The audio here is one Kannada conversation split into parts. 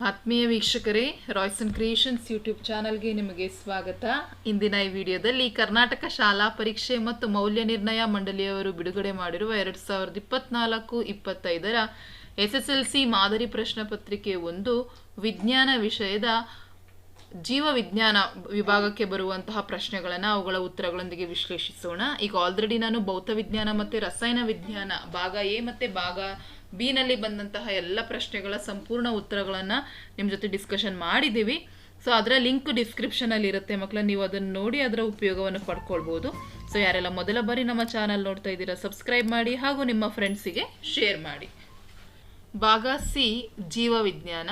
ಆತ್ಮೀಯ ವೀಕ್ಷಕರೇ ರಾಯ್ಸನ್ ಕ್ರಿಯೇಷನ್ಸ್ ಯೂಟ್ಯೂಬ್ ಚಾನಲ್ಗೆ ನಿಮಗೆ ಸ್ವಾಗತ. ಇಂದಿನ ಈ ವಿಡಿಯೋದಲ್ಲಿ ಕರ್ನಾಟಕ ಶಾಲಾ ಪರೀಕ್ಷೆ ಮತ್ತು ಮೌಲ್ಯ ನಿರ್ಣಯ ಮಂಡಳಿಯವರು ಬಿಡುಗಡೆ ಮಾಡಿರುವ ಎರಡು ಸಾವಿರದ ಇಪ್ಪತ್ನಾಲ್ಕು ಇಪ್ಪತ್ತೈದರ ಎಸ್ ಎಸ್ ಎಲ್ ಸಿ ಮಾದರಿ ಪ್ರಶ್ನೆ ಪತ್ರಿಕೆ ಒಂದು, ವಿಜ್ಞಾನ ವಿಷಯದ ಜೀವ ವಿಜ್ಞಾನ ವಿಭಾಗಕ್ಕೆ ಬರುವಂತಹ ಪ್ರಶ್ನೆಗಳನ್ನು ಅವುಗಳ ಉತ್ತರಗಳೊಂದಿಗೆ ವಿಶ್ಲೇಷಿಸೋಣ. ಈಗ ಆಲ್ರೆಡಿ ನಾನು ಭೌತ ವಿಜ್ಞಾನ ಮತ್ತು ರಸಾಯನ ವಿಜ್ಞಾನ, ಭಾಗ ಎ ಮತ್ತು ಭಾಗ ಬಿ ನಲ್ಲಿ ಬಂದಂತಹ ಎಲ್ಲ ಪ್ರಶ್ನೆಗಳ ಸಂಪೂರ್ಣ ಉತ್ತರಗಳನ್ನು ನಿಮ್ಮ ಜೊತೆ ಡಿಸ್ಕಷನ್ ಮಾಡಿದ್ದೀವಿ. ಸೊ ಅದರ ಲಿಂಕ್ ಡಿಸ್ಕ್ರಿಪ್ಷನಲ್ಲಿ ಇರುತ್ತೆ ಮಕ್ಕಳ ನೀವು ಅದನ್ನು ನೋಡಿ ಅದರ ಉಪಯೋಗವನ್ನು ಪಡ್ಕೊಳ್ಬೋದು. ಸೊ ಯಾರೆಲ್ಲ ಮೊದಲ ಬಾರಿ ನಮ್ಮ ಚಾನಲ್ ನೋಡ್ತಾ ಇದ್ದೀರಾ ಸಬ್ಸ್ಕ್ರೈಬ್ ಮಾಡಿ ಹಾಗೂ ನಿಮ್ಮ ಫ್ರೆಂಡ್ಸಿಗೆ ಶೇರ್ ಮಾಡಿ. ಭಾಗ ಸಿ, ಜೀವ ವಿಜ್ಞಾನ.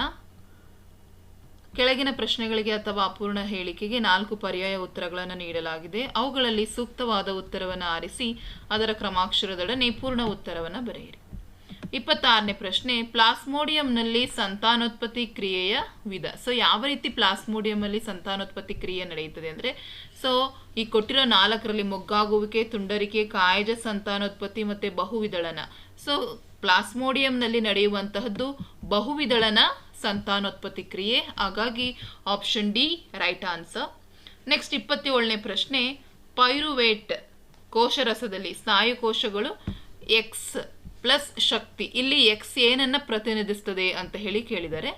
ಕೆಳಗಿನ ಪ್ರಶ್ನೆಗಳಿಗೆ ಅಥವಾ ಅಪೂರ್ಣ ಹೇಳಿಕೆಗೆ ನಾಲ್ಕು ಪರ್ಯಾಯ ಉತ್ತರಗಳನ್ನು ನೀಡಲಾಗಿದೆ. ಅವುಗಳಲ್ಲಿ ಸೂಕ್ತವಾದ ಉತ್ತರವನ್ನು ಆರಿಸಿ, ಅದರ ಕ್ರಮಾಕ್ಷರದೊಡನೆ ಪೂರ್ಣ ಉತ್ತರವನ್ನು ಬರೆಯಿರಿ. ಇಪ್ಪತ್ತಾರನೇ ಪ್ರಶ್ನೆ, ಪ್ಲಾಸ್ಮೋಡಿಯಂನಲ್ಲಿ ಸಂತಾನೋತ್ಪತ್ತಿ ಕ್ರಿಯೆಯ ವಿಧ. ಸೊ ಯಾವ ರೀತಿ ಪ್ಲಾಸ್ಮೋಡಿಯಂನಲ್ಲಿ ಸಂತಾನೋತ್ಪತ್ತಿ ಕ್ರಿಯೆ ನಡೆಯುತ್ತದೆ ಅಂದರೆ ಸೊ ಈ ಕೊಟ್ಟಿರೋ ನಾಲ್ಕರಲ್ಲಿ ಮೊಗ್ಗಾಗುವಿಕೆ, ತುಂಡರಿಕೆ, ಕಾಯಜ ಸಂತಾನೋತ್ಪತ್ತಿ ಮತ್ತು ಬಹುವಿದಳನ. ಸೊ ಪ್ಲಾಸ್ಮೋಡಿಯಂನಲ್ಲಿ ನಡೆಯುವಂತಹದ್ದು ಬಹುವಿದಳನ ಸಂತಾನೋತ್ಪತ್ತಿ ಕ್ರಿಯೆ. ಹಾಗಾಗಿ option D right answer next ಇಪ್ಪತ್ತೇಳನೇ ಪ್ರಶ್ನೆ, ಪೈರುವೇಟ್ ಕೋಶರಸದಲ್ಲಿ ಸ್ನಾಯು ಕೋಶಗಳು ಎಕ್ಸ್ ಪ್ಲಸ್ ಶಕ್ತಿ. ಇಲ್ಲಿ ಎಕ್ಸ್ ಏನನ್ನ ಪ್ರತಿನಿಧಿಸ್ತದೆ ಅಂತ ಹೇಳಿ ಕೇಳಿದರೆ,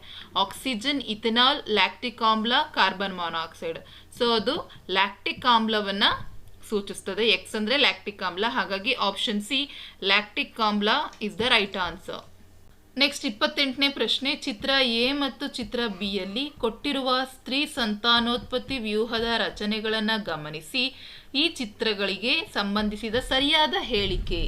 ಆಕ್ಸಿಜನ್, ಇಥೆನಾಲ್, ಲ್ಯಾಕ್ಟಿಕ್ ಆಮ್ಲ, ಕಾರ್ಬನ್ ಮಾನಾಕ್ಸೈಡ್. ಸೊ ಅದು ಲ್ಯಾಕ್ಟಿಕ್ ಆಮ್ಲವನ್ನ ಸೂಚಿಸ್ತದೆ. ಎಕ್ಸ್ ಅಂದ್ರೆ ಲ್ಯಾಕ್ಟಿಕ್ ಆಮ್ಲ. ಹಾಗಾಗಿ ಆಪ್ಷನ್ ಸಿ ಲ್ಯಾಕ್ಟಿಕ್ ಆಮ್ಲ is the right answer next ಇಪ್ಪತ್ತೆಂಟನೇ ಪ್ರಶ್ನೆ, ಚಿತ್ರ ಎ ಮತ್ತು ಚಿತ್ರ ಬಿ ಯಲ್ಲಿ ಕೊಟ್ಟಿರುವ ಸ್ತ್ರೀ ಸಂತಾನೋತ್ಪತ್ತಿ ವ್ಯೂಹದ ರಚನೆಗಳನ್ನು ಗಮನಿಸಿ. ಈ ಚಿತ್ರಗಳಿಗೆ ಸಂಬಂಧಿಸಿದ ಸರಿಯಾದ ಹೇಳಿಕೆ.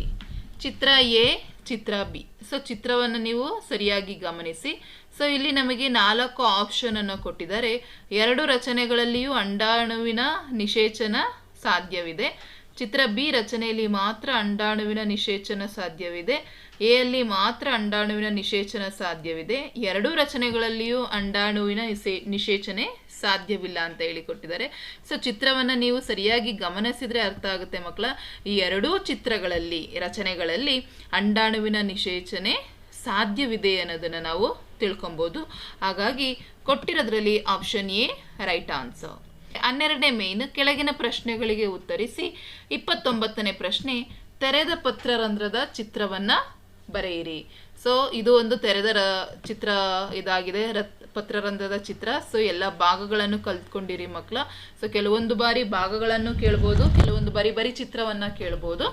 ಚಿತ್ರ ಎ, ಚಿತ್ರ ಬಿ. ಸೊ ಚಿತ್ರವನ್ನು ನೀವು ಸರಿಯಾಗಿ ಗಮನಿಸಿ. ಸೊ ಇಲ್ಲಿ ನಮಗೆ ನಾಲ್ಕು ಆಪ್ಷನ್ ಅನ್ನು ಕೊಟ್ಟಿದ್ದಾರೆ. ಎರಡು ರಚನೆಗಳಲ್ಲಿಯೂ ಅಂಡಾಣುವಿನ ನಿಷೇಚನ ಸಾಧ್ಯವಿದೆ. ಚಿತ್ರ ಬಿ ರಚನೆಯಲ್ಲಿ ಮಾತ್ರ ಅಂಡಾಣುವಿನ ನಿಷೇಚನ ಸಾಧ್ಯವಿದೆ. ಎ ಅಲ್ಲಿ ಮಾತ್ರ ಅಂಡಾಣುವಿನ ನಿಷೇಚನ ಸಾಧ್ಯವಿದೆ. ಎರಡೂ ರಚನೆಗಳಲ್ಲಿಯೂ ಅಂಡಾಣುವಿನ ನಿಷೇಚನೆ ಸಾಧ್ಯವಿಲ್ಲ ಅಂತ ಹೇಳಿ ಕೊಟ್ಟಿದ್ದಾರೆ. ಸೊ ಚಿತ್ರವನ್ನು ನೀವು ಸರಿಯಾಗಿ ಗಮನಿಸಿದ್ರೆ ಅರ್ಥ ಆಗುತ್ತೆ ಮಕ್ಕಳ. ಈ ಎರಡೂ ಚಿತ್ರಗಳಲ್ಲಿ, ರಚನೆಗಳಲ್ಲಿ ಅಂಡಾಣುವಿನ ನಿಷೇಚನೆ ಸಾಧ್ಯವಿದೆ ಅನ್ನೋದನ್ನು ನಾವು ತಿಳ್ಕೊಬೋದು. ಹಾಗಾಗಿ ಕೊಟ್ಟಿರೋದ್ರಲ್ಲಿ ಆಪ್ಷನ್ ಎ ರೈಟ್ ಆನ್ಸರ್ ಹನ್ನೆರಡನೇ ಮೇನ್ ಕೆಳಗಿನ ಪ್ರಶ್ನೆಗಳಿಗೆ ಉತ್ತರಿಸಿ, ಇಪ್ಪತ್ತೊಂಬತ್ತನೇ ಪ್ರಶ್ನೆ, ತೆರೆದ ಪತ್ರರಂಧ್ರದ ಚಿತ್ರವನ್ನ ಬರೆಯಿರಿ. ಸೊ ಇದು ಒಂದು ತೆರೆದ ರ, ಚಿತ್ರ ಇದಾಗಿದೆ. ರತ್ ಪತ್ರರಂಧ್ರದ ಚಿತ್ರ. ಸೊ ಎಲ್ಲ ಭಾಗಗಳನ್ನು ಕಲ್ತ್ಕೊಂಡಿರಿ ಮಕ್ಕಳ ಸೊ ಕೆಲವೊಂದು ಬಾರಿ ಭಾಗಗಳನ್ನು ಕೇಳ್ಬೋದು, ಕೆಲವೊಂದು ಬಾರಿ ಬರೀ ಚಿತ್ರವನ್ನ ಕೇಳ್ಬೋದು.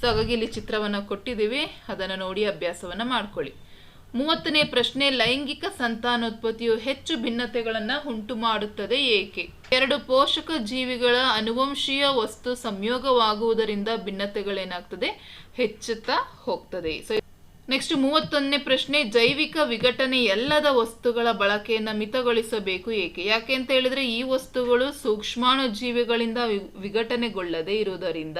ಸೊ ಹಾಗಾಗಿ ಇಲ್ಲಿ ಚಿತ್ರವನ್ನು ಕೊಟ್ಟಿದ್ದೀವಿ. ಅದನ್ನು ನೋಡಿ ಅಭ್ಯಾಸವನ್ನು ಮಾಡ್ಕೊಳ್ಳಿ. ಮೂವತ್ತನೇ ಪ್ರಶ್ನೆ, ಲೈಂಗಿಕ ಸಂತಾನೋತ್ಪತ್ತಿಯು ಹೆಚ್ಚು ಭಿನ್ನತೆಗಳನ್ನು ಉಂಟು ಮಾಡುತ್ತದೆ ಏಕೆ? ಎರಡು ಪೋಷಕ ಜೀವಿಗಳ ಅನುವಂಶೀಯ ವಸ್ತು ಸಂಯೋಗವಾಗುವುದರಿಂದ ಭಿನ್ನತೆಗಳೇನಾಗ್ತದೆ? ಹೆಚ್ಚುತ್ತಾ ಹೋಗ್ತದೆ. ಸೊ ನೆಕ್ಸ್ಟ್ ಮೂವತ್ತೊಂದನೇ ಪ್ರಶ್ನೆ, ಜೈವಿಕ ವಿಘಟನೆ ಎಲ್ಲದ ವಸ್ತುಗಳ ಬಳಕೆಯನ್ನು ಮಿತಗೊಳಿಸಬೇಕು ಏಕೆ? ಯಾಕೆ ಅಂತ ಹೇಳಿದ್ರೆ ಈ ವಸ್ತುಗಳು ಸೂಕ್ಷ್ಮಾಣು ಜೀವಿಗಳಿಂದ ವಿಘಟನೆಗೊಳ್ಳದೆ ಇರುವುದರಿಂದ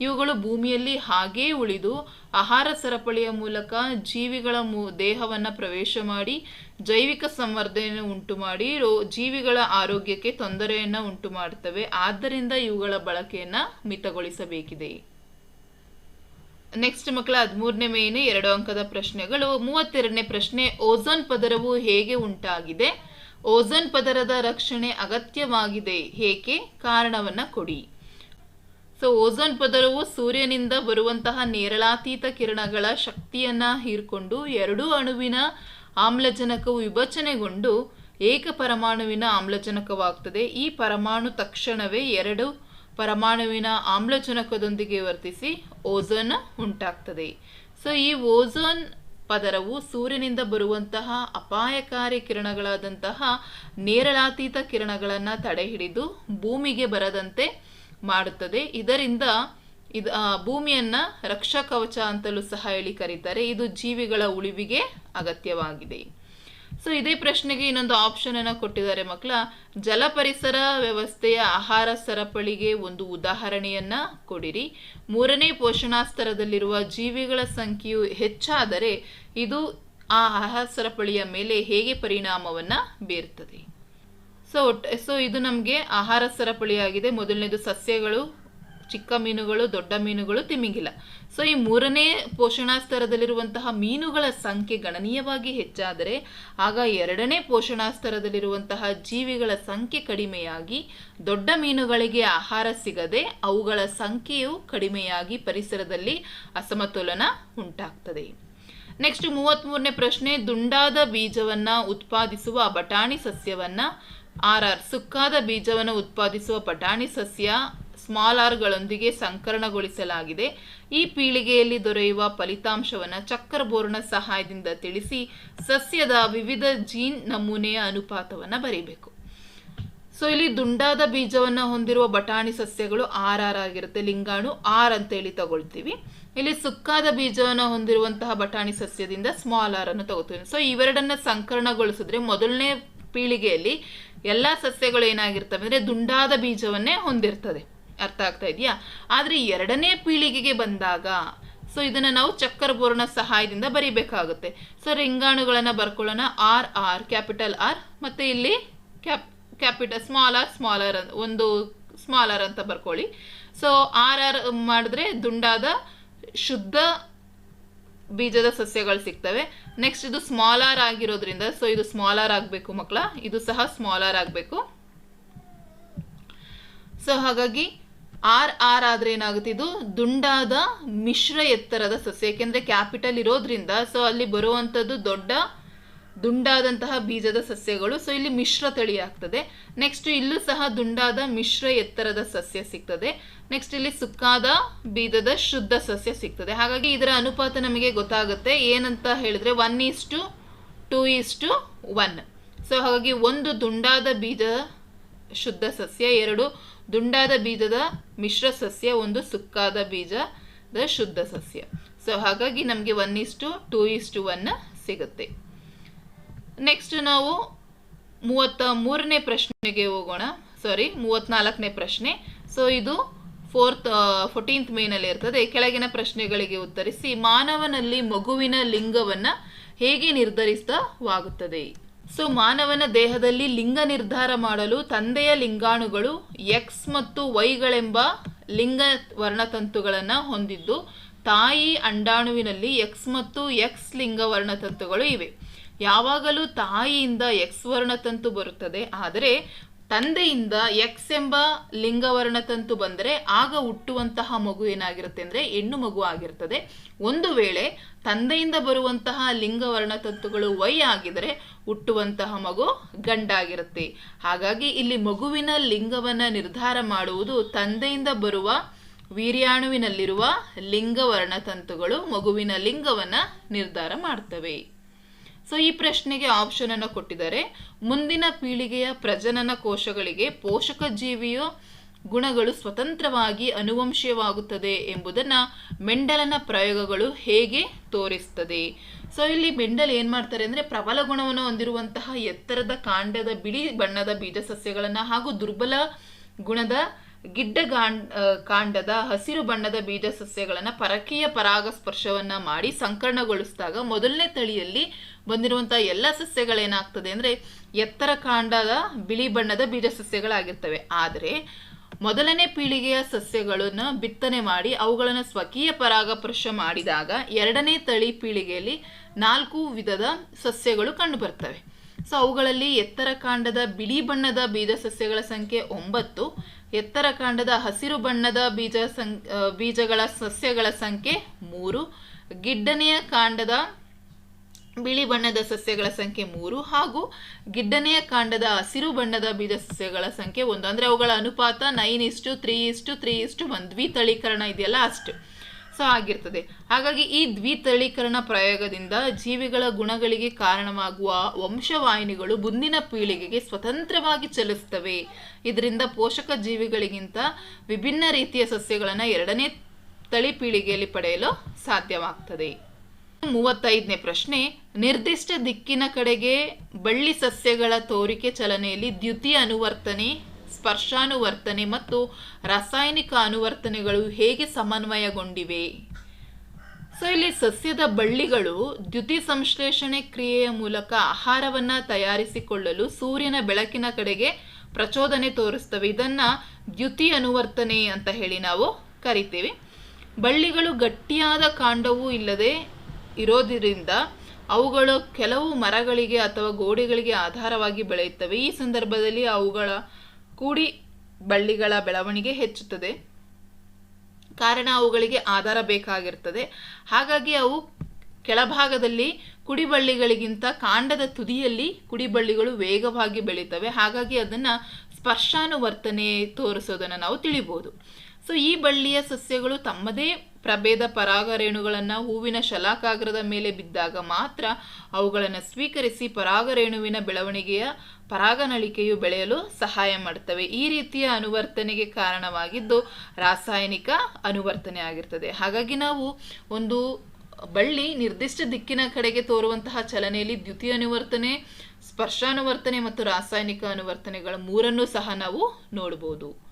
ಇವುಗಳು ಭೂಮಿಯಲ್ಲಿ ಹಾಗೇ ಉಳಿದು ಆಹಾರ ಸರಪಳಿಯ ಮೂಲಕ ಜೀವಿಗಳ ಮೂ, ದೇಹವನ್ನು ಪ್ರವೇಶ ಮಾಡಿ, ಜೈವಿಕ ಸಂವರ್ಧನೆಯನ್ನು ಉಂಟು ಮಾಡಿ, ರೋ, ಜೀವಿಗಳ ಆರೋಗ್ಯಕ್ಕೆ ತೊಂದರೆಯನ್ನು ಉಂಟು ಮಾಡ್ತವೆ. ಆದ್ದರಿಂದ ಇವುಗಳ ಬಳಕೆಯನ್ನು ಮಿತಗೊಳಿಸಬೇಕಿದೆ. ನೆಕ್ಸ್ಟ್ ಮಕ್ಕಳ ಹದಿಮೂರನೇ ಮೇನೆ ಎರಡು ಅಂಕದ ಪ್ರಶ್ನೆಗಳು. ಮೂವತ್ತೆರಡನೇ ಪ್ರಶ್ನೆ ಓಝೋನ್ ಪದರವು ಹೇಗೆ ಉಂಟಾಗಿದೆ? ಓಝೋನ್ ಪದರದ ರಕ್ಷಣೆ ಅಗತ್ಯವಾಗಿದೆ. ಏಕೆ? ಕಾರಣವನ್ನು ಕೊಡಿ. ಸೊ ಓಝೋನ್ ಪದರವು ಸೂರ್ಯನಿಂದ ಬರುವಂತಹ ನೇರಳಾತೀತ ಕಿರಣಗಳ ಶಕ್ತಿಯನ್ನ ಹೀರ್ಕೊಂಡು ಎರಡೂ ಅಣುವಿನ ಆಮ್ಲಜನಕವು ವಿಭಜನೆಗೊಂಡು ಏಕ ಪರಮಾಣುವಿನ ಆಮ್ಲಜನಕವಾಗ್ತದೆ. ಈ ಪರಮಾಣು ತಕ್ಷಣವೇ ಎರಡು ಪರಮಾಣುವಿನ ಆಮ್ಲಜನಕದೊಂದಿಗೆ ವರ್ತಿಸಿ ಓಝೋನ್ ಉಂಟಾಗ್ತದೆ. ಸೊ ಈ ಓಝೋನ್ ಪದರವು ಸೂರ್ಯನಿಂದ ಬರುವಂತಹ ಅಪಾಯಕಾರಿ ಕಿರಣಗಳಾದಂತಹ ನೇರಳಾತೀತ ಕಿರಣಗಳನ್ನು ತಡೆಹಿಡಿದು ಭೂಮಿಗೆ ಬರದಂತೆ ಮಾಡುತ್ತದೆ. ಇದರಿಂದ ಇದು ಭೂಮಿಯನ್ನು ರಕ್ಷಾ ಕವಚ ಅಂತಲೂ ಸಹ ಹೇಳಿ ಕರೀತಾರೆ. ಇದು ಜೀವಿಗಳ ಉಳಿವಿಗೆ ಅಗತ್ಯವಾಗಿದೆ. ಸೊ ಇದೇ ಪ್ರಶ್ನೆಗೆ ಇನ್ನೊಂದು ಆಪ್ಷನ್ ಅನ್ನ ಕೊಟ್ಟಿದ್ದಾರೆ ಮಕ್ಕಳ. ಜಲ ಪರಿಸರ ವ್ಯವಸ್ಥೆಯ ಆಹಾರ ಸರಪಳಿಗೆ ಒಂದು ಉದಾಹರಣೆಯನ್ನ ಕೊಡಿರಿ. ಮೂರನೇ ಪೋಷಣಾ ಸ್ತರದಲ್ಲಿರುವ ಜೀವಿಗಳ ಸಂಖ್ಯೆಯು ಹೆಚ್ಚಾದರೆ ಇದು ಆ ಆಹಾರ ಸರಪಳಿಯ ಮೇಲೆ ಹೇಗೆ ಪರಿಣಾಮವನ್ನ ಬೀರ್ತದೆ? ಸೊ ಸೊ ಇದು ನಮಗೆ ಆಹಾರ ಸರಪಳಿಯಾಗಿದೆ. ಮೊದಲನೇದು ಸಸ್ಯಗಳು ಚಿಕ್ಕ ಮೀನುಗಳು, ದೊಡ್ಡ ಮೀನುಗಳು ತಿಮಿಂಗಿಲ. ಸೊ ಈ ಮೂರನೇ ಪೋಷಣಾ ಸ್ತರದಲ್ಲಿರುವಂತಹ ಮೀನುಗಳ ಸಂಖ್ಯೆ ಗಣನೀಯವಾಗಿ ಹೆಚ್ಚಾದರೆ, ಆಗ ಎರಡನೇ ಪೋಷಣಾ ಸ್ತರದಲ್ಲಿರುವಂತಹ ಜೀವಿಗಳ ಸಂಖ್ಯೆ ಕಡಿಮೆಯಾಗಿ, ದೊಡ್ಡ ಮೀನುಗಳಿಗೆ ಆಹಾರ ಸಿಗದೆ ಅವುಗಳ ಸಂಖ್ಯೆಯು ಕಡಿಮೆಯಾಗಿ ಪರಿಸರದಲ್ಲಿ ಅಸಮತೋಲನ ಉಂಟಾಗ್ತದೆ. ನೆಕ್ಸ್ಟ್ ಮೂವತ್ತ್ಮೂರನೇ ಪ್ರಶ್ನೆ, ದುಂಡಾದ ಬೀಜವನ್ನು ಉತ್ಪಾದಿಸುವ ಬಟಾಣಿ ಸಸ್ಯವನ್ನು, ಆರ್ ಆರ್, ಸುಕ್ಕಾದ ಬೀಜವನ್ನು ಉತ್ಪಾದಿಸುವ ಬಟಾಣಿ ಸಸ್ಯ ಸ್ಮಾಲ್ ಆರ್ಗಳೊಂದಿಗೆ ಸಂಕರಣಗೊಳಿಸಲಾಗಿದೆ. ಈ ಪೀಳಿಗೆಯಲ್ಲಿ ದೊರೆಯುವ ಫಲಿತಾಂಶವನ್ನು ಚಕ್ಕರ್ ಬೋರ್ನ ಸಹಾಯದಿಂದ ತಿಳಿಸಿ ಸಸ್ಯದ ವಿವಿಧ ಜೀನ್ ನಮೂನೆಯ ಅನುಪಾತವನ್ನು ಬರೀಬೇಕು. ಸೊ ಇಲ್ಲಿ ದುಂಡಾದ ಬೀಜವನ್ನು ಹೊಂದಿರುವ ಬಟಾಣಿ ಸಸ್ಯಗಳು ಆರ್ ಆರ್ ಆಗಿರುತ್ತೆ, ಲಿಂಗಾಣು ಆರ್ ಅಂತೇಳಿ ತಗೊಳ್ತೀವಿ. ಇಲ್ಲಿ ಸುಕ್ಕಾದ ಬೀಜವನ್ನು ಹೊಂದಿರುವಂತಹ ಬಟಾಣಿ ಸಸ್ಯದಿಂದ ಸ್ಮಾಲ್ ಆರ್ ಅನ್ನು ತಗೋತೀವಿ. ಸೊ ಇವೆರಡನ್ನ ಸಂಕರಣಗೊಳಿಸಿದ್ರೆ ಮೊದಲನೇ ಪೀಳಿಗೆಯಲ್ಲಿ ಎಲ್ಲ ಸಸ್ಯಗಳು ಏನಾಗಿರ್ತವೆ ಅಂದರೆ ದುಂಡಾದ ಬೀಜವನ್ನೇ ಹೊಂದಿರ್ತದೆ. ಅರ್ಥ ಆಗ್ತಾ ಇದೆಯಾ? ಆದರೆ ಎರಡನೇ ಪೀಳಿಗೆಗೆ ಬಂದಾಗ ಸೊ ಇದನ್ನು ನಾವು ಚಕ್ಕರ್ ಬೋರ್ನ ಸಹಾಯದಿಂದ ಬರಿಬೇಕಾಗುತ್ತೆ. ಸೊ ರಿಂಗಾಣುಗಳನ್ನು ಬರ್ಕೊಳ್ಳೋಣ ಆರ್ ಆರ್ ಕ್ಯಾಪಿಟಲ್ ಆರ್ ಮತ್ತು ಇಲ್ಲಿ cap capital small R smaller ಒಂದು ಸ್ಮಾಲರ್ ಅಂತ ಬರ್ಕೊಳ್ಳಿ. ಸೊ ಆರ್ ಆರ್ ಮಾಡಿದ್ರೆ ದುಂಡಾದ ಶುದ್ಧ ಬೀಜದ ಸಸ್ಯಗಳು ಸಿಗ್ತವೆ. ನೆಕ್ಸ್ಟ್ ಇದು ಸ್ಮಾಲ್ ಆರ್ ಆಗಿರೋದ್ರಿಂದ ಸೊ ಇದು ಸ್ಮಾಲ್ ಆರ್ ಆಗಬೇಕು ಮಕ್ಕಳ ಇದು ಸಹ ಸ್ಮಾಲ್ ಆರ್ ಆಗಬೇಕು. ಸೊ ಹಾಗಾಗಿ ಆರ್ ಆರ್ ಆದ್ರೆ ಏನಾಗುತ್ತೆ ಇದು? ದುಂಡಾದ ಮಿಶ್ರ ಎತ್ತರದ ಸಸ್ಯ. ಯಾಕೆಂದ್ರೆ ಕ್ಯಾಪಿಟಲ್ ಇರೋದ್ರಿಂದ ಸೊ ಅಲ್ಲಿ ಬರುವಂಥದ್ದು ದೊಡ್ಡ ದುಂಡಾದಂತಹ ಬೀಜದ ಸಸ್ಯಗಳು. ಸೊ ಇಲ್ಲಿ ಮಿಶ್ರ ತಳಿ ಆಗ್ತದೆ. ನೆಕ್ಸ್ಟ್ ಇಲ್ಲೂ ಸಹ ದುಂಡಾದ ಮಿಶ್ರ ಎತ್ತರದ ಸಸ್ಯ ಸಿಗ್ತದೆ. ನೆಕ್ಸ್ಟ್ ಇಲ್ಲಿ ಸುಕ್ಕಾದ ಬೀಜದ ಶುದ್ಧ ಸಸ್ಯ ಸಿಗ್ತದೆ. ಹಾಗಾಗಿ ಇದರ ಅನುಪಾತ ನಮಗೆ ಗೊತ್ತಾಗುತ್ತೆ. ಏನಂತ ಹೇಳಿದ್ರೆ one is to two is to one so ಹಾಗಾಗಿ ಒಂದು ದುಂಡಾದ ಬೀಜ ಶುದ್ಧ ಸಸ್ಯ, ಎರಡು ದುಂಡಾದ ಬೀಜದ ಮಿಶ್ರ ಸಸ್ಯ, ಒಂದು ಸುಕ್ಕಾದ ಬೀಜದ ಶುದ್ಧ ಸಸ್ಯ. ಸೊ ಹಾಗಾಗಿ ನಮಗೆ one is to two is to one ಸಿಗುತ್ತೆ. ನೆಕ್ಸ್ಟ್ ನಾವು ಮೂವತ್ತ ಮೂರನೇ ಪ್ರಶ್ನೆಗೆ ಹೋಗೋಣ. ಸಾರಿ ಮೂವತ್ನಾಲ್ಕನೇ ಪ್ರಶ್ನೆ. ಸೊ ಇದು ಫೋರ್ತ್ ಫೋರ್ಟೀನ್ತ್ ಮೇನಲ್ಲಿ ಇರ್ತದೆ. ಕೆಳಗಿನ ಪ್ರಶ್ನೆಗಳಿಗೆ ಉತ್ತರಿಸಿ, ಮಾನವನಲ್ಲಿ ಮಗುವಿನ ಲಿಂಗವನ್ನು ಹೇಗೆ ನಿರ್ಧರಿಸವಾಗುತ್ತದೆ ಸೊ ಮಾನವನ ದೇಹದಲ್ಲಿ ಲಿಂಗ ನಿರ್ಧಾರ ಮಾಡಲು ತಂದೆಯ ಲಿಂಗಾಣುಗಳು ಎಕ್ಸ್ ಮತ್ತು ವೈಗಳೆಂಬ ಲಿಂಗ ವರ್ಣತಂತುಗಳನ್ನು ಹೊಂದಿದ್ದು, ತಾಯಿ ಅಂಡಾಣುವಿನಲ್ಲಿ ಎಕ್ಸ್ ಮತ್ತು ಎಕ್ಸ್ ಲಿಂಗ ವರ್ಣತಂತುಗಳು ಇವೆ. ಯಾವಾಗಲೂ ತಾಯಿಯಿಂದ ಎಕ್ಸ್ ವರ್ಣತಂತು ಬರುತ್ತದೆ, ಆದರೆ ತಂದೆಯಿಂದ ಎಕ್ಸ್ ಎಂಬ ಲಿಂಗವರ್ಣ ತಂತು ಬಂದರೆ ಆಗ ಹುಟ್ಟುವಂತಹ ಮಗು ಏನಾಗಿರುತ್ತೆ ಅಂದರೆ ಹೆಣ್ಣು ಮಗು ಆಗಿರ್ತದೆ. ಒಂದು ವೇಳೆ ತಂದೆಯಿಂದ ಬರುವಂತಹ ಲಿಂಗವರ್ಣತಂತುಗಳು ವೈ ಆಗಿದರೆ ಹುಟ್ಟುವಂತಹ ಮಗು ಗಂಡಾಗಿರುತ್ತೆ. ಹಾಗಾಗಿ ಇಲ್ಲಿ ಮಗುವಿನ ಲಿಂಗವನ್ನು ನಿರ್ಧಾರ ಮಾಡುವುದು ತಂದೆಯಿಂದ ಬರುವ ವೀರ್ಯಾಣುವಿನಲ್ಲಿರುವ ಲಿಂಗವರ್ಣತಂತುಗಳು ಮಗುವಿನ ಲಿಂಗವನ್ನು ನಿರ್ಧಾರ ಮಾಡ್ತವೆ. ಸೊ ಈ ಪ್ರಶ್ನೆಗೆ ಆಪ್ಷನ್ ಅನ್ನು ಕೊಟ್ಟಿದ್ದಾರೆ. ಮುಂದಿನ ಪೀಳಿಗೆಯ ಪ್ರಜನನ ಕೋಶಗಳಿಗೆ ಪೋಷಕ ಜೀವಿಯ ಗುಣಗಳು ಸ್ವತಂತ್ರವಾಗಿ ಅನುವಂಶೀಯವಾಗುತ್ತದೆ ಎಂಬುದನ್ನು ಮೆಂಡಲನ ಪ್ರಯೋಗಗಳು ಹೇಗೆ ತೋರಿಸ್ತದೆ. ಸೊ ಇಲ್ಲಿ ಮೆಂಡಲ್ ಏನು ಮಾಡ್ತಾರೆ ಅಂದರೆ ಪ್ರಬಲ ಗುಣವನ್ನು ಹೊಂದಿರುವಂತಹ ಎತ್ತರದ ಕಾಂಡದ ಬಿಳಿ ಬಣ್ಣದ ಬೀಜ ಸಸ್ಯಗಳನ್ನು ಹಾಗೂ ದುರ್ಬಲ ಗುಣದ ಗಿಡ್ಡ ಗಾಂಡ್ ಕಾಂಡದ ಹಸಿರು ಬಣ್ಣದ ಬೀಜ ಸಸ್ಯಗಳನ್ನು ಪರಕೀಯ ಪರಾಗಸ್ಪರ್ಶವನ್ನ ಮಾಡಿ ಸಂಕರಣಗೊಳಿಸಿದಾಗ ಮೊದಲನೇ ತಳಿಯಲ್ಲಿ ಬಂದಿರುವಂತಹ ಎಲ್ಲ ಸಸ್ಯಗಳೇನಾಗ್ತದೆ ಅಂದರೆ ಎತ್ತರ ಕಾಂಡದ ಬಿಳಿ ಬಣ್ಣದ ಬೀಜ ಸಸ್ಯಗಳಾಗಿರ್ತವೆ ಆದರೆ ಮೊದಲನೇ ಪೀಳಿಗೆಯ ಸಸ್ಯಗಳನ್ನು ಬಿತ್ತನೆ ಮಾಡಿ ಅವುಗಳನ್ನು ಸ್ವಕೀಯ ಪರಾಗಸ್ಪರ್ಶ ಮಾಡಿದಾಗ ಎರಡನೇ ತಳಿ ಪೀಳಿಗೆಯಲ್ಲಿ ನಾಲ್ಕು ವಿಧದ ಸಸ್ಯಗಳು ಕಂಡುಬರ್ತವೆ. ಸೊ ಅವುಗಳಲ್ಲಿ ಎತ್ತರ ಕಾಂಡದ ಬಿಳಿ ಬಣ್ಣದ ಬೀಜ ಸಸ್ಯಗಳ ಸಂಖ್ಯೆ ಒಂಬತ್ತು ಎತ್ತರ ಕಾಂಡದ ಹಸಿರು ಬಣ್ಣದ ಬೀಜ ಸಂ ಬೀಜಗಳ ಸಸ್ಯಗಳ ಸಂಖ್ಯೆ ಮೂರು. ಗಿಡ್ಡನೆಯ ಕಾಂಡದ ಬಿಳಿ ಬಣ್ಣದ ಸಸ್ಯಗಳ ಸಂಖ್ಯೆ ಮೂರು ಹಾಗೂ ಗಿಡ್ಡನೆಯ ಕಾಂಡದ ಹಸಿರು ಬಣ್ಣದ ಬೀಜ ಸಸ್ಯಗಳ ಸಂಖ್ಯೆ ಒಂದು. ಅಂದರೆ ಅವುಗಳ ಅನುಪಾತ ನೈನ್ ಇಷ್ಟು ತ್ರೀ ಇಷ್ಟು ತ್ರೀ ಇಷ್ಟು ಒಂದು ದ್ವಿತಳೀಕರಣ ಇದೆಯಲ್ಲ ಅಷ್ಟು. ಸೊ ಆಗಿರ್ತದೆ. ಹಾಗಾಗಿ ಈ ದ್ವಿತಳೀಕರಣ ಪ್ರಯೋಗದಿಂದ ಜೀವಿಗಳ ಗುಣಗಳಿಗೆ ಕಾರಣವಾಗುವ ವಂಶವಾಹಿನಿಗಳು ಮುಂದಿನ ಪೀಳಿಗೆಗೆ ಸ್ವತಂತ್ರವಾಗಿ ಚಲಿಸ್ತವೆ ಇದರಿಂದ ಪೋಷಕ ಜೀವಿಗಳಿಗಿಂತ ವಿಭಿನ್ನ ರೀತಿಯ ಸಸ್ಯಗಳನ್ನು ಎರಡನೇ ತಳಿ ಪೀಳಿಗೆಯಲ್ಲಿ ಪಡೆಯಲು ಸಾಧ್ಯವಾಗ್ತದೆ. ಮೂವತ್ತೈದನೇ ಪ್ರಶ್ನೆ, ನಿರ್ದಿಷ್ಟ ದಿಕ್ಕಿನ ಕಡೆಗೆ ಬಳ್ಳಿ ಸಸ್ಯಗಳ ತೋರಿಕೆ ಚಲನೆಯಲ್ಲಿ ದ್ಯುತಿ ಅನುವರ್ತನೆ ಸ್ಪರ್ಶಾನುವರ್ತನೆ ಮತ್ತು ರಾಸಾಯನಿಕ ಅನುವರ್ತನೆಗಳು ಹೇಗೆ ಸಮನ್ವಯಗೊಂಡಿವೆ? ಸೊ ಇಲ್ಲಿ ಸಸ್ಯದ ಬಳ್ಳಿಗಳು ದ್ಯುತಿ ಸಂಶ್ಲೇಷಣೆ ಕ್ರಿಯೆಯ ಮೂಲಕ ಆಹಾರವನ್ನ ತಯಾರಿಸಿಕೊಳ್ಳಲು ಸೂರ್ಯನ ಬೆಳಕಿನ ಕಡೆಗೆ ಪ್ರಚೋದನೆ ತೋರಿಸ್ತವೆ. ಇದನ್ನ ದ್ಯುತಿ ಅನುವರ್ತನೆ ಅಂತ ಹೇಳಿ ನಾವು ಕರಿತೀವಿ. ಬಳ್ಳಿಗಳು ಗಟ್ಟಿಯಾದ ಕಾಂಡವೂ ಇಲ್ಲದೆ ಇರೋದರಿಂದ ಅವುಗಳು ಕೆಲವು ಮರಗಳಿಗೆ ಅಥವಾ ಗೋಡೆಗಳಿಗೆ ಆಧಾರವಾಗಿ ಬೆಳೆಯುತ್ತವೆ. ಈ ಸಂದರ್ಭದಲ್ಲಿ ಅವುಗಳ ಕೂಡಿ ಬಳ್ಳಿಗಳ ಬೆಳವಣಿಗೆ ಹೆಚ್ಚುತ್ತದೆ. ಕಾರಣ ಅವುಗಳಿಗೆ ಆಧಾರ ಬೇಕಾಗಿರ್ತದೆ. ಹಾಗಾಗಿ ಅವು ಕೆಳಭಾಗದಲ್ಲಿ ಕುಡಿಬಳ್ಳಿಗಳಿಗಿಂತ ಕಾಂಡದ ತುದಿಯಲ್ಲಿ ಕುಡಿಬಳ್ಳಿಗಳು ವೇಗವಾಗಿ ಬೆಳೀತವೆ. ಹಾಗಾಗಿ ಅದನ್ನು ಸ್ಪರ್ಶಾನುವರ್ತನೆ ತೋರಿಸೋದನ್ನು ನಾವು ತಿಳಿಬೋದು. ಸೊ ಈ ಬಳ್ಳಿಯ ಸಸ್ಯಗಳು ತಮ್ಮದೇ ಪ್ರಭೇದ ಪರಾಗರೇಣುಗಳನ್ನು ಹೂವಿನ ಶಲಾಕಾಗ್ರದ ಮೇಲೆ ಬಿದ್ದಾಗ ಮಾತ್ರ ಅವುಗಳನ್ನು ಸ್ವೀಕರಿಸಿ ಪರಾಗರೇಣುವಿನ ಬೆಳವಣಿಗೆಯ ಪರಾಗನಳಿಕೆಯು ಬೆಳೆಯಲು ಸಹಾಯ ಮಾಡುತ್ತವೆ ಈ ರೀತಿಯ ಅನುವರ್ತನೆಗೆ ಕಾರಣವಾಗಿದ್ದು ರಾಸಾಯನಿಕ ಅನುವರ್ತನೆ ಆಗಿರ್ತದೆ. ಹಾಗಾಗಿ ನಾವು ಒಂದು ಬಳ್ಳಿ ನಿರ್ದಿಷ್ಟ ದಿಕ್ಕಿನ ಕಡೆಗೆ ತೋರುವಂತಹ ಚಲನೆಯಲ್ಲಿ ದ್ವಿತೀಯ ಅನುವರ್ತನೆ, ಸ್ಪರ್ಶಾನುವರ್ತನೆ ಮತ್ತು ರಾಸಾಯನಿಕ ಅನುವರ್ತನೆಗಳ ಮೂರನ್ನೂ ಸಹ ನಾವು ನೋಡಬಹುದು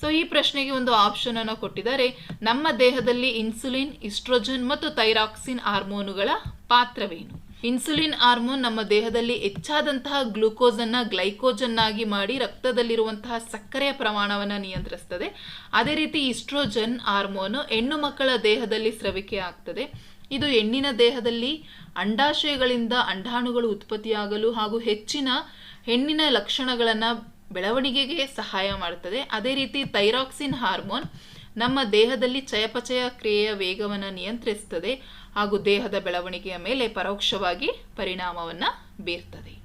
ಸೊ ಈ ಪ್ರಶ್ನೆಗೆ ಒಂದು ಆಪ್ಷನ್ ಅನ್ನು ಕೊಟ್ಟಿದ್ದಾರೆ. ನಮ್ಮ ದೇಹದಲ್ಲಿ ಇನ್ಸುಲಿನ್ ಇಸ್ಟ್ರೋಜನ್ ಮತ್ತು ಥೈರಾಕ್ಸಿನ್ ಹಾರ್ಮೋನುಗಳ ಪಾತ್ರವೇನು? ಇನ್ಸುಲಿನ್ ಹಾರ್ಮೋನ್ ನಮ್ಮ ದೇಹದಲ್ಲಿ ಹೆಚ್ಚಾದಂತಹ ಗ್ಲೂಕೋಸ್ ಅನ್ನ ಗ್ಲೈಕೋಜನ್ ಆಗಿ ಮಾಡಿ ರಕ್ತದಲ್ಲಿರುವಂತಹ ಸಕ್ಕರೆಯ ಪ್ರಮಾಣವನ್ನು ನಿಯಂತ್ರಿಸ್ತದೆ. ಅದೇ ರೀತಿ ಇಸ್ಟ್ರೋಜನ್ ಹಾರ್ಮೋನ್ ಹೆಣ್ಣು ಮಕ್ಕಳ ದೇಹದಲ್ಲಿ ಸ್ರವಿಕೆ ಆಗ್ತದೆ. ಇದು ಹೆಣ್ಣಿನ ದೇಹದಲ್ಲಿ ಅಂಡಾಶಯಗಳಿಂದ ಅಂಡಾಣುಗಳು ಉತ್ಪತ್ತಿಯಾಗಲು ಹಾಗೂ ಹೆಚ್ಚಿನ ಹೆಣ್ಣಿನ ಲಕ್ಷಣಗಳನ್ನು ಬೆಳವಣಿಗೆಗೆ ಸಹಾಯ ಮಾಡುತ್ತದೆ. ಅದೇ ರೀತಿ ಥೈರಾಕ್ಸಿನ್ ಹಾರ್ಮೋನ್ ನಮ್ಮ ದೇಹದಲ್ಲಿ ಚಯಾಪಚಯ ಕ್ರಿಯೆಯ ವೇಗವನ್ನು ನಿಯಂತ್ರಿಸುತ್ತದೆ ಹಾಗೂ ದೇಹದ ಬೆಳವಣಿಗೆಯ ಮೇಲೆ ಪರೋಕ್ಷವಾಗಿ ಪರಿಣಾಮವನ್ನು ಬೀರ್ತದೆ.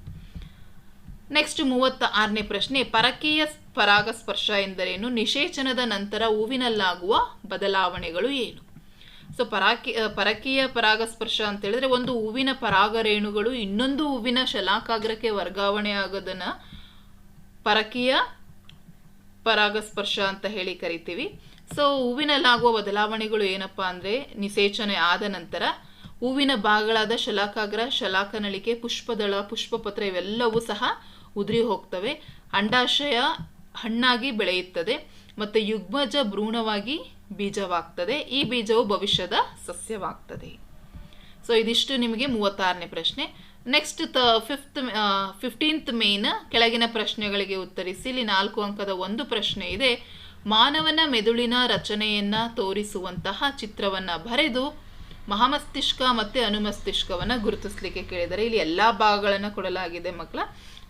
ನೆಕ್ಸ್ಟ್ ಮೂವತ್ತ ಆರನೇ ಪ್ರಶ್ನೆ, ಪರಕೀಯ ಪರಾಗಸ್ಪರ್ಶ ಎಂದರೇನು? ನಿಷೇಚನದ ನಂತರ ಹೂವಿನಲ್ಲಾಗುವ ಬದಲಾವಣೆಗಳು ಏನು? ಸೊ ಪರಾಕಿ, ಪರಕೀಯ ಪರಾಗಸ್ಪರ್ಶ ಅಂತ ಹೇಳಿದ್ರೆ ಒಂದು ಹೂವಿನ ಪರಾಗರೇಣುಗಳು ಇನ್ನೊಂದು ಹೂವಿನ ಶಲಾಕಾಗ್ರಕ್ಕೆ ವರ್ಗಾವಣೆ ಆಗೋದನ್ನ ಪರಕೀಯ ಪರಾಗಸ್ಪರ್ಶ ಅಂತ ಹೇಳಿ ಕರಿತೀವಿ. ಸೊ ಹೂವಿನಲ್ಲಾಗುವ ಬದಲಾವಣೆಗಳು ಏನಪ್ಪಾ ಅಂದರೆ, ನಿಸೇಚನೆ ಆದ ನಂತರ ಹೂವಿನ ಭಾಗಗಳಾದ ಶಲಾಕಾಗ್ರ ಶಲಾಕನಳಿಕೆ ಪುಷ್ಪದಳ, ಪುಷ್ಪಪತ್ರ ಇವೆಲ್ಲವೂ ಸಹ ಉದುರಿ ಹೋಗ್ತವೆ. ಅಂಡಾಶಯ ಹಣ್ಣಾಗಿ ಬೆಳೆಯುತ್ತದೆ. ಮತ್ತು ಯುಗ್ಮಜ ಭ್ರೂಣವಾಗಿ ಬೀಜವಾಗ್ತದೆ. ಈ ಬೀಜವು ಭವಿಷ್ಯದ ಸಸ್ಯವಾಗ್ತದೆ. ಸೊ ಇದಿಷ್ಟು ನಿಮಗೆ ಮೂವತ್ತಾರನೇ ಪ್ರಶ್ನೆ. ನೆಕ್ಸ್ಟ್ ತ ಫಿಫ್ತ್ ಫಿಫ್ಟೀನ್ತ್ ಮೇನ್ ಕೆಳಗಿನ ಪ್ರಶ್ನೆಗಳಿಗೆ ಉತ್ತರಿಸಿ. ಇಲ್ಲಿ ನಾಲ್ಕು ಅಂಕದ ಒಂದು ಪ್ರಶ್ನೆ ಇದೆ. ಮಾನವನ ಮೆದುಳಿನ ರಚನೆಯನ್ನ ತೋರಿಸುವಂತಹ ಚಿತ್ರವನ್ನ ಬರೆದು ಮಹಾಮಸ್ತಿಷ್ಕ ಮತ್ತು ಅನುಮಸ್ತಿಷ್ಕವನ್ನು ಗುರುತಿಸ್ಲಿಕ್ಕೆ ಕೇಳಿದರೆ ಇಲ್ಲಿ ಎಲ್ಲ ಭಾಗಗಳನ್ನು ಕೊಡಲಾಗಿದೆ ಮಕ್ಕಳ.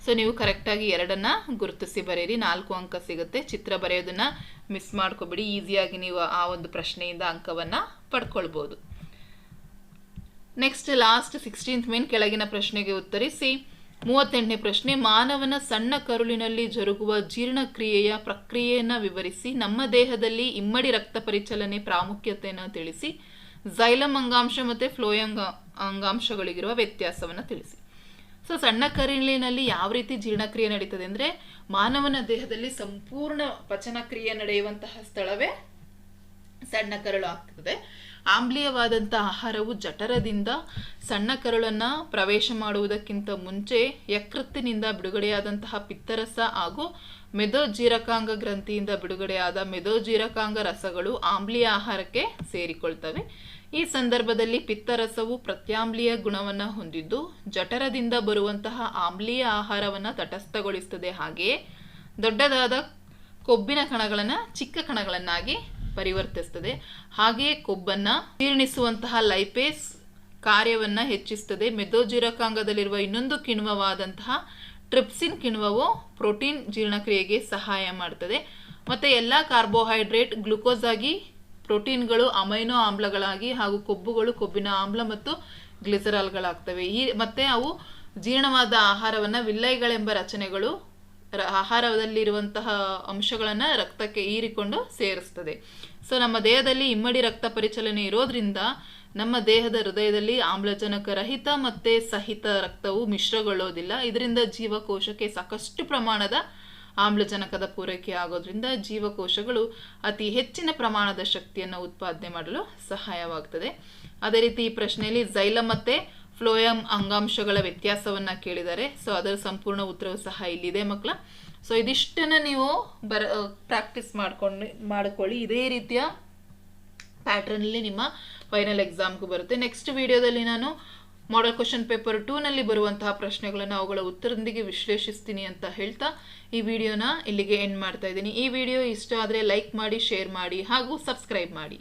ಸೊ ನೀವು ಕರೆಕ್ಟಾಗಿ ಎರಡನ್ನ ಗುರುತಿಸಿ ಬರೆಯಿರಿ ನಾಲ್ಕು ಅಂಕ ಸಿಗುತ್ತೆ. ಚಿತ್ರ ಬರೆಯೋದನ್ನ ಮಿಸ್ ಮಾಡ್ಕೋಬೇಡಿ. ಈಸಿಯಾಗಿ ನೀವು ಆ ಒಂದು ಪ್ರಶ್ನೆಯಿಂದ ಅಂಕವನ್ನು ಪಡ್ಕೊಳ್ಬೋದು. ನೆಕ್ಸ್ಟ್ ಲಾಸ್ಟ್ ಸಿಕ್ಸ್ಟೀನ್ತ್ ಮೇನ್ ಕೆಳಗಿನ ಪ್ರಶ್ನೆಗೆ ಉತ್ತರಿಸಿ, ಮೂವತ್ತೆಂಟನೇ ಪ್ರಶ್ನೆ, ಮಾನವನ ಸಣ್ಣ ಕರುಳಿನಲ್ಲಿ ಜರುಗುವ ಜೀರ್ಣಕ್ರಿಯೆಯ ಪ್ರಕ್ರಿಯೆಯನ್ನು ವಿವರಿಸಿ, ನಮ್ಮ ದೇಹದಲ್ಲಿ ಇಮ್ಮಡಿ ರಕ್ತ ಪರಿಚಲನೆ ಪ್ರಾಮುಖ್ಯತೆಯನ್ನು ತಿಳಿಸಿ ಝೈಲಂ ಅಂಗಾಂಶ ಮತ್ತು ಫ್ಲೋಯಂಗ ಅಂಗಾಂಶಗಳಿಗಿರುವ ವ್ಯತ್ಯಾಸವನ್ನು ತಿಳಿಸಿ. ಸೊ ಸಣ್ಣ ಕರುಳಿನಲ್ಲಿ ಯಾವ ರೀತಿ ಜೀರ್ಣಕ್ರಿಯೆ ನಡೀತದೆ ಅಂದರೆ, ಮಾನವನ ದೇಹದಲ್ಲಿ ಸಂಪೂರ್ಣ ಪಚನಕ್ರಿಯೆ ನಡೆಯುವಂತಹ ಸ್ಥಳವೇ ಸಣ್ಣ ಕರುಳು ಆಗ್ತದೆ ಆಮ್ಲೀಯವಾದಂಥ ಆಹಾರವು ಜಠರದಿಂದ ಸಣ್ಣ ಕರುಳನ್ನು ಪ್ರವೇಶ ಮಾಡುವುದಕ್ಕಿಂತ ಮುಂಚೆ ಯಕೃತ್ತಿನಿಂದ ಬಿಡುಗಡೆಯಾದಂತಹ ಪಿತ್ತರಸ ಹಾಗೂ ಮೆದೋಜೀರಕಾಂಗ ಗ್ರಂಥಿಯಿಂದ ಬಿಡುಗಡೆಯಾದ ಮೆದೋಜೀರಕಾಂಗ ರಸಗಳು ಆಮ್ಲೀಯ ಆಹಾರಕ್ಕೆ ಸೇರಿಕೊಳ್ತವೆ. ಈ ಸಂದರ್ಭದಲ್ಲಿ ಪಿತ್ತರಸವು ಪ್ರತ್ಯಾಮ್ಲೀಯ ಗುಣವನ್ನು ಹೊಂದಿದ್ದು, ಜಠರದಿಂದ ಬರುವಂತಹ ಆಮ್ಲೀಯ ಆಹಾರವನ್ನು ತಟಸ್ಥಗೊಳಿಸುತ್ತದೆ ಹಾಗೆಯೇ ದೊಡ್ಡದಾದ ಕೊಬ್ಬಿನ ಕಣಗಳನ್ನು ಚಿಕ್ಕ ಕಣಗಳನ್ನಾಗಿ ಪರಿವರ್ತಿಸ್ತದೆ. ಹಾಗೆಯೇ ಕೊಬ್ಬನ್ನು ಜೀರ್ಣಿಸುವಂತಹ ಲೈಪೇಸ್ ಕಾರ್ಯವನ್ನು ಹೆಚ್ಚಿಸ್ತದೆ. ಮೆದೋಜೀರಕಾಂಗದಲ್ಲಿರುವ ಇನ್ನೊಂದು ಕಿಣ್ವವಾದಂತಹ ಟ್ರಿಪ್ಸಿನ್ ಕಿಣ್ವವು ಪ್ರೋಟೀನ್ ಜೀರ್ಣಕ್ರಿಯೆಗೆ ಸಹಾಯ ಮಾಡ್ತದೆ. ಮತ್ತೆ ಎಲ್ಲ ಕಾರ್ಬೋಹೈಡ್ರೇಟ್ ಗ್ಲುಕೋಸ್ ಆಗಿ ಪ್ರೋಟೀನ್ಗಳು ಅಮೈನೋ ಆಮ್ಲಗಳಾಗಿ ಹಾಗೂ ಕೊಬ್ಬುಗಳು ಕೊಬ್ಬಿನ ಆಮ್ಲ ಮತ್ತು ಗ್ಲಿಸರಾಲ್ಗಳಾಗ್ತವೆ. ಈ ಮತ್ತೆ ಅವು ಜೀರ್ಣವಾದ ಆಹಾರವನ್ನು ವಿಲ್ಲೈಗಳೆಂಬ ರಚನೆಗಳು ಆಹಾರದಲ್ಲಿರುವಂತಹ ಅಂಶಗಳನ್ನು ರಕ್ತಕ್ಕೆ ಹೀರಿಕೊಂಡು ಸೇರಿಸ್ತದೆ. ಸೊ ನಮ್ಮ ದೇಹದಲ್ಲಿ ಇಮ್ಮಡಿ ರಕ್ತ ಪರಿಚಲನೆ ಇರೋದ್ರಿಂದ ನಮ್ಮ ದೇಹದ ಹೃದಯದಲ್ಲಿ ಆಮ್ಲಜನಕ ರಹಿತ ಮತ್ತೆ ಸಹಿತ ರಕ್ತವು ಮಿಶ್ರಗೊಳ್ಳೋದಿಲ್ಲ. ಇದರಿಂದ ಜೀವಕೋಶಕ್ಕೆ ಸಾಕಷ್ಟು ಪ್ರಮಾಣದ ಆಮ್ಲಜನಕದ ಪೂರೈಕೆ ಆಗೋದ್ರಿಂದ ಜೀವಕೋಶಗಳು ಅತಿ ಹೆಚ್ಚಿನ ಪ್ರಮಾಣದ ಶಕ್ತಿಯನ್ನು ಉತ್ಪಾದನೆ ಮಾಡಲು ಸಹಾಯವಾಗ್ತದೆ. ಅದೇ ರೀತಿ ಈ ಪ್ರಶ್ನೆಯಲ್ಲಿ ಜೈಲ ಮತ್ತೆ ಫ್ಲೋಯಮ್ ಅಂಗಾಂಶಗಳ ವ್ಯತ್ಯಾಸವನ್ನು ಕೇಳಿದ್ದಾರೆ ಸೊ ಅದರ ಸಂಪೂರ್ಣ ಉತ್ತರವು ಸಹ ಇಲ್ಲಿದೆ ಮಕ್ಕಳ. ಸೊ ಇದಿಷ್ಟನ್ನ ನೀವು ಬರ ಪ್ರಾಕ್ಟೀಸ್ ಮಾಡ್ಕೊಂಡು, ಮಾಡ್ಕೊಳ್ಳಿ. ಇದೇ ರೀತಿಯ ಪ್ಯಾಟ್ರನಲ್ಲಿ ನಿಮ್ಮ ಫೈನಲ್ ಎಕ್ಸಾಮ್ಗೂ ಬರುತ್ತೆ. ನೆಕ್ಸ್ಟ್ ವಿಡಿಯೋದಲ್ಲಿ ನಾನು ಮಾಡಲ್ ಕ್ವಶನ್ ಪೇಪರ್ ಟೂನಲ್ಲಿ ಬರುವಂತಹ ಪ್ರಶ್ನೆಗಳನ್ನು ಅವುಗಳ ಉತ್ತರದೊಂದಿಗೆ ವಿಶ್ಲೇಷಿಸ್ತೀನಿ ಅಂತ ಹೇಳ್ತಾ ಈ ವಿಡಿಯೋನ ಇಲ್ಲಿಗೆ ಎಂಡ್ ಮಾಡ್ತಾ ಇದ್ದೀನಿ. ಈ ವಿಡಿಯೋ ಇಷ್ಟ ಆದರೆ ಲೈಕ್ ಮಾಡಿ ಶೇರ್ ಮಾಡಿ ಹಾಗೂ ಸಬ್ಸ್ಕ್ರೈಬ್ ಮಾಡಿ.